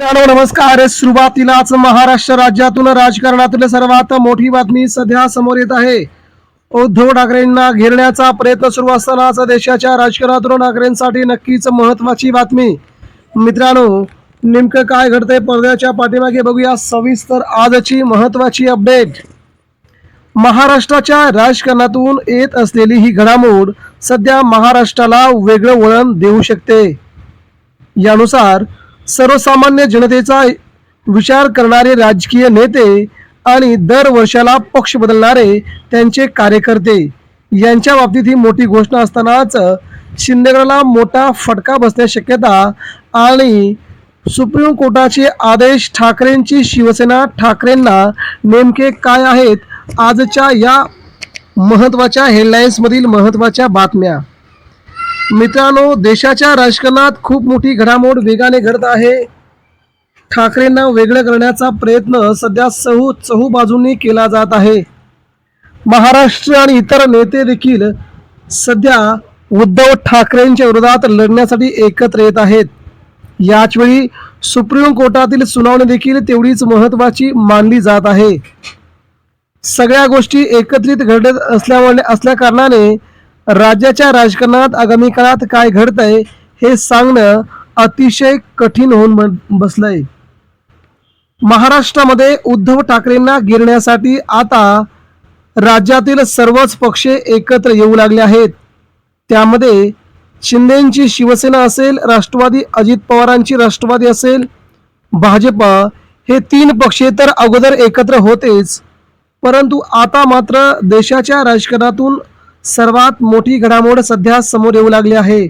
मित्रांनो नमस्कार. सुरुवातीलाच महाराष्ट्र राज्यातून राजकारणातील सर्वात मोठी बातमी सध्या समोर येत आहे. उद्धव ठाकरेंना घेरण्याचा प्रयत्न सुरू असतानाच देशाच्या राजकारणातून ठाकरेंसाठी नक्कीच महत्वाची बातमी. मित्रांनो नेमकं काय घडतंय पडद्याच्या पाठीमागे बघूया. सविस्तर आजची महत्वाची अपडेट. महाराष्ट्राच्या राजकारणातून येत असलेली ही घडामोड सध्या महाराष्ट्राला वेगळं वळण देऊ शकते. यानुसार सर्वसामान्य जनतेचा विचार करणारे राजकीय नेते आणि दर वर्षाला पक्ष बदलणारे त्यांचे कार्यकर्ते. यांच्या बाबतीत ही मोठी घोषणा असतानाच शिंदेगडाला मोठा फटका बसण्याची शक्यता आणि सुप्रीम कोर्टाचे आदेश ठाकरेंची शिवसेना ठाकरेंना नेमके काय आहेत? आजच्या या महत्त्वाच्या हेडलाईन्समधील महत्त्वाच्या बातम्या. मित्रांनो देशाच्या राजकारणात खूप मोठी घडामोड वेगाने घडत आहे. ठाकरेंना वेगळं करण्याचा प्रयत्न सध्या चहू चहू बाजूंनी केला जात आहे. महाराष्ट्र आणि इतर नेते देखील सध्या उद्धव ठाकरेंच्या विरोधात लढण्यासाठी एकत्र येत आहेत. याचवेळी सुप्रीम कोर्टातील सुनावणी देखील तेवढीच महत्वाची मानली जात आहे. सगळ्या गोष्टी एकत्रित घडत असल्यामुळे असल्या कारणाने राज्याच्या राजकारणात आगामी काळात काय घडतंय हे सांगणं अतिशय कठीण होऊन बसलंय. महाराष्ट्रामध्ये उद्धव ठाकरेंना गिरण्यासाठी आता राज्यातील सर्वच पक्ष एकत्र येऊ लागले आहेत. त्यामध्ये शिंदेची शिवसेना असेल राष्ट्रवादी अजित पवारांची राष्ट्रवादी असेल भाजप हे तीन पक्ष तर अगोदर एकत्र होतेच. परंतु आता मात्र देशाच्या राजकारणातून सर्वात मोठी घडामोड सध्या समोर येऊ लागली आहे.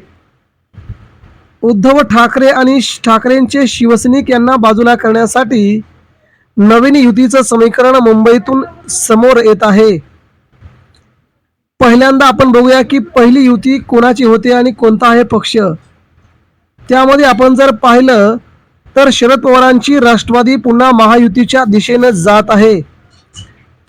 उद्धव ठाकरे आणि ठाकरेंचे शिवसैनिक यांना बाजूला करण्यासाठी नवीन युतीचं समीकरण मुंबईतून समोर येत आहे. पहिल्यांदा आपण बघूया की पहिली युती कोणाची होते आणि कोणता आहे पक्ष. त्यामध्ये आपण जर पाहिलं तर शरद पवारांची राष्ट्रवादी पुन्हा महायुतीच्या दिशेनं जात आहे.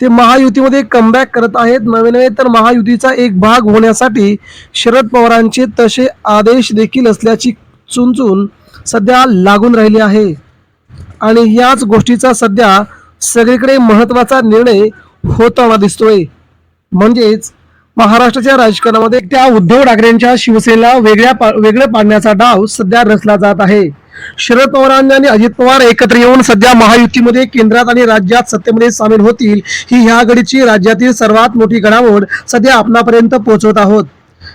ते महायुतीमध्ये कमबॅक करत आहेत. नवे नवे तर महायुतीचा एक भाग होण्यासाठी शरद पवारांचे तसे आदेश देखील असल्याची चुनचून सध्या लागून राहिली आहे. आणि याच गोष्टीचा सध्या सगळीकडे महत्त्वाचा निर्णय होताना दिसतोय. म्हणजेच महाराष्ट्राच्या राजकारणामध्ये त्या उद्धव ठाकरेंच्या शिवसेनेला वेगळ्या पा- वेगळं पाडण्याचा डाव सध्या रचला जात आहे. शरद पवारांनी आणि अजित पवार एकत्र येऊन सध्या महायुतीमध्ये केंद्रात आणि राज्यात सत्तेमध्ये सामील होतील. ही ह्या घडीची राज्यातील सर्वात मोठी घडामोड सध्या आपणापर्यंत पोहोचवत आहोत.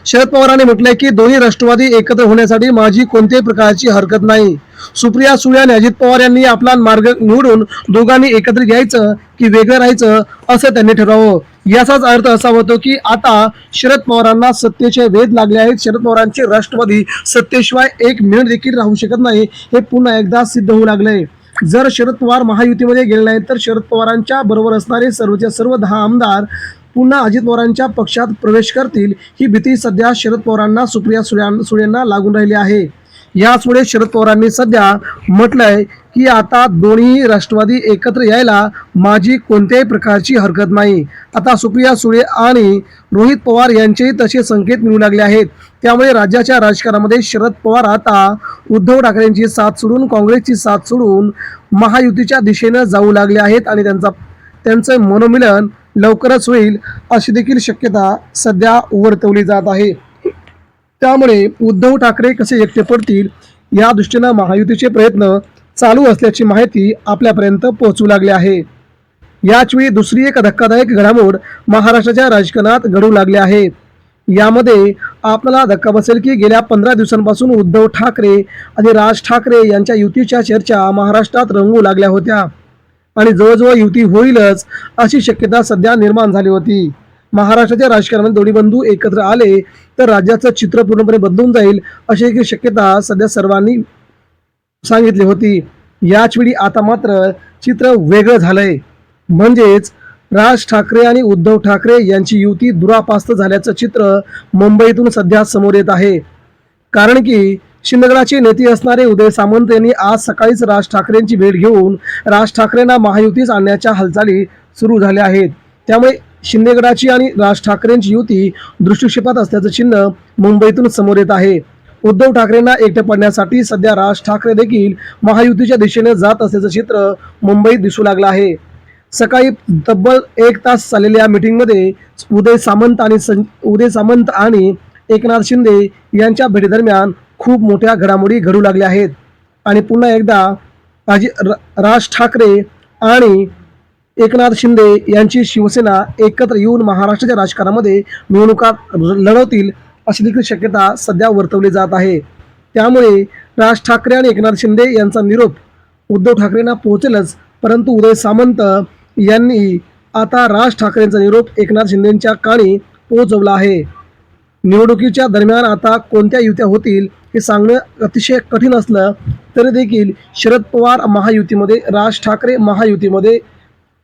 शरद पवारांनी म्हटलंय की दोन्ही राष्ट्रवादी एकत्र होण्यासाठी माझी कोणत्याही प्रकारची हरकत नाही. सुप्रिया सुळे आणि अजित पवार यांनी आपला मार्ग निवडून दोघांनी एकत्र घ्यायचं की वेगळं राहायचं असं त्यांनी ठरवावं. याचाच अर्थ असा होतो की आता शरद पवारांना सत्तेचे वेध लागले आहेत. शरद पवारांचे राष्ट्रवादी सत्तेशिवाय एक मिनिट देखील राहू शकत नाही हे पुन्हा एकदा सिद्ध होऊ लागलंय. जर शरद पवार महायुतीमध्ये गेले नाहीत तर शरद पवारांच्या बरोबर असणारे सर्वच्या सर्व दहा आमदार पुन्हा अजित पवारांच्या पक्षात प्रवेश करतील ही भीती सध्या शरद पवारांना सुप्रिया सुळ्यांना सुळेंना लागून राहिली आहे. याचमुळे शरद पवारांनी सध्या म्हटलंय की आता दोन्ही राष्ट्रवादी एकत्र यायला माझी कोणत्याही प्रकारची हरकत नाही. आता सुप्रिया सुळे आणि रोहित पवार यांचेही तसे संकेत मिळू लागले आहेत. त्यामुळे राज्याच्या राजकारणामध्ये शरद पवार आता उद्धव ठाकरेंची साथ सोडून काँग्रेसची साथ सोडून महायुतीच्या दिशेनं जाऊ लागले आहेत आणि त्यांचा त्यांचं मनोमिलन लवकरच होईल अशी देखील शक्यता सध्या वर्तवली जात आहे. त्यामुळे उद्धव ठाकरे कसे एकटे पडतील या दृष्टीनं महायुतीचे प्रयत्न चालू असल्याची माहिती आपल्यापर्यंत पोहोचू लागली आहे. याचवेळी दुसरी एक धक्कादायक घडामोड महाराष्ट्राच्या राजकारणात घडू लागली आहे. यामध्ये आपल्याला धक्का बसेल की गेल्या पंधरा दिवसांपासून उद्धव ठाकरे आणि राज ठाकरे यांच्या युतीच्या चर्चा महाराष्ट्रात रंगू लागल्या होत्या. आणि जवळजवळ युती होईलच अशी शक्यता सध्या निर्माण झाली होती. महाराष्ट्राच्या राजकारणात दोन्ही बंधू एकत्र आले तर राज्याचं चित्र पूर्णपणे बदलून जाईल अशी एक शक्यता सध्या सर्वांनी सांगितली होती. याच वेळी आता मात्र चित्र वेगळं झालंय. म्हणजेच राज ठाकरे आणि उद्धव ठाकरे यांची युती दुरापास्त झाल्याचं चित्र मुंबईतून सध्या समोर येत आहे. कारण की शिंदगडाचे नेते असणारे उदय सामंत यांनी आज सकाळीच राज ठाकरेंची भेट घेऊन राज ठाकरेंना महायुतीस आणण्याच्या हालचाली सुरू झाल्या आहेत. त्यामुळे शिंदेगडाची आणि राज ठाकरेंची युती दृष्टिक्षेपात असल्याचं चिन्ह मुंबईतून समोर येत आहे. उद्धव ठाकरेंना एकटे पडण्यासाठी सध्या राज ठाकरे देखील महायुतीच्या दिशेने जात असल्याचं चित्र मुंबईत दिसू लागलं आहे. सकाळी तब्बल एक तास चाललेल्या मीटिंगमध्ये उदय सामंत आणि सं उदय सामंत आणि एकनाथ शिंदे यांच्या भेटीदरम्यान खूप मोठ्या घडामोडी घडू लागल्या आहेत. आणि पुन्हा एकदा राजी र- राज ठाकरे आणि एकनाथ शिंदे यांची शिवसेना एकत्र येऊन महाराष्ट्राच्या राजकारणामध्ये निवडणुका लढवतील अशी देखील शक्यता सध्या वर्तवली जात आहे. त्यामुळे राज ठाकरे आणि एकनाथ शिंदे यांचा निरोप उद्धव ठाकरेंना पोहोचेलच परंतु उदय सामंत यांनी आता राज ठाकरेंचा निरोप एकनाथ शिंदेंच्या काणी पोहोचवला आहे. निवडणुकीच्या दरम्यान आता कोणत्या युत्या होतील हे सांगणं अतिशय कठीण असलं तरी देखील शरद पवार महायुतीमध्ये राज ठाकरे महायुतीमध्ये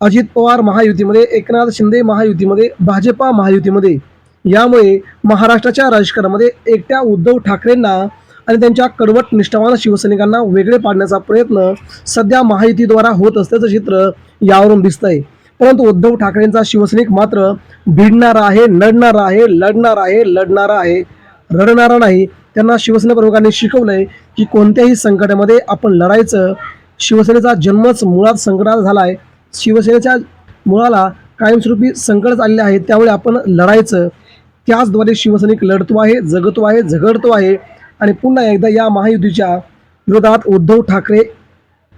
अजित पवार महायुतीमध्ये एकनाथ शिंदे महायुतीमध्ये भाजपा महायुतीमध्ये. यामुळे महाराष्ट्राच्या राजकारणामध्ये एकट्या उद्धव ठाकरेंना आणि त्यांच्या कडवट निष्ठावान शिवसैनिकांना वेगळे पाडण्याचा प्रयत्न सध्या महायुतीद्वारा होत असल्याचं चित्र यावरून दिसतंय. परंतु उद्धव ठाकरेंचा शिवसैनिक मात्र भिडणार आहे लढणार आहे लढणार आहे लढणारा आहे रडणारा नाही. त्यांना शिवसेना प्रमुखांनी शिकवलंय की कोणत्याही संकटामध्ये आपण लढायचं. शिवसेनेचा जन्मच मुळात संकटात झाला आहे शिवसेनेच्या मुळाला कायमस्वरूपी संकटच आलेले आहे त्यामुळे आपण लढायचं. त्याचद्वारे शिवसैनिक लढतो आहे जगतो आहे झगडतो आहे. आणि पुन्हा एकदा या महायुतीच्या विरोधात उद्धव ठाकरे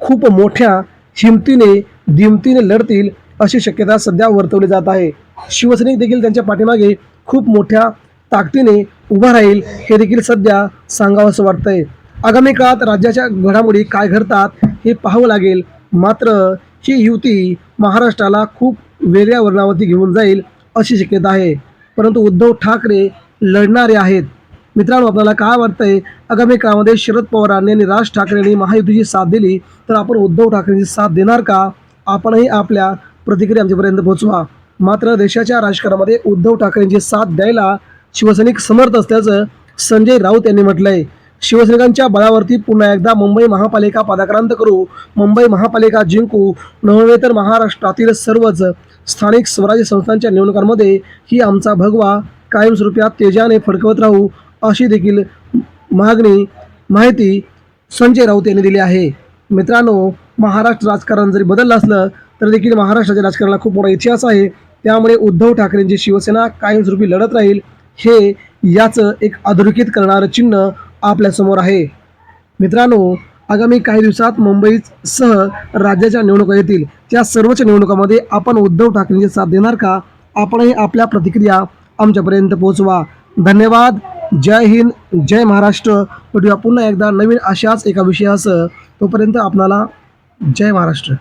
खूप मोठ्या हिमतीने दिमतीने लढतील. अशी शक्यता सध्या वर्तवली जात आहे. शिवसैनिक देखील त्यांच्या पाठीमागे खूप मोठ्या ताकदीने उभा राहील हे देखील सध्या सांगावं असं वाटतंय. आगामी काळात राज्याच्या घडामोडी काय घडतात हे पाहावं लागेल. मात्र ही युती महाराष्ट्राला खूप वेगळ्या वर्णावरती घेऊन जाईल अशी शक्यता आहे. परंतु उद्धव ठाकरे लढणारे आहेत. मित्रांनो आपल्याला काय वाटतंय? आगामी काळामध्ये शरद पवारांनी आणि राज ठाकरेंनी महायुतीची साथ दिली तर आपण उद्धव ठाकरेंची साथ देणार का? आपणही आपल्या प्रतिक्रिया आमच्यापर्यंत पोहोचवा. मात्र देशाच्या राजकारणामध्ये उद्धव ठाकरेंची साथ द्यायला शिवसैनिक समर्थ असल्याचं संजय राऊत यांनी म्हटलंय. शिवसैनिकांच्या बळावरती पुन्हा एकदा मुंबई महापालिका पादाक्रांत करू. मुंबई महापालिका जिंकू. नव्हे तर महाराष्ट्रातील सर्वच स्थानिक स्वराज्य संस्थांच्या निवडणुकांमध्ये ही आमचा भगवा कायमस्वरूपी तेजाने फडकवत राहू अशी देखील मागणी माहिती संजय राऊत यांनी दिली आहे. मित्रांनो महाराष्ट्र राजकारण जरी बदललं असलं तर देखील महाराष्ट्राच्या राजकारणाला खूप मोठा इतिहास आहे. त्यामुळे उद्धव ठाकरेंची शिवसेना कायमस्वरूपी लढत राहील हे याचं एक अधोरेखित करणारं चिन्ह आपल्यासमोर आहे. मित्रांनो आगामी काही दिवसात मुंबईसह राज्याच्या निवडणुका येतील. त्या सर्वच निवडणुकामध्ये आपण उद्धव ठाकरेंची साथ देणार का? आपणही आपल्या प्रतिक्रिया आमच्यापर्यंत पोहोचवा. धन्यवाद. जय हिंद जय महाराष्ट्र. भेटूया पुन्हा एकदा नवीन अशाच एका विषयासह. तोपर्यंत आपणाला जय महाराष्ट्र.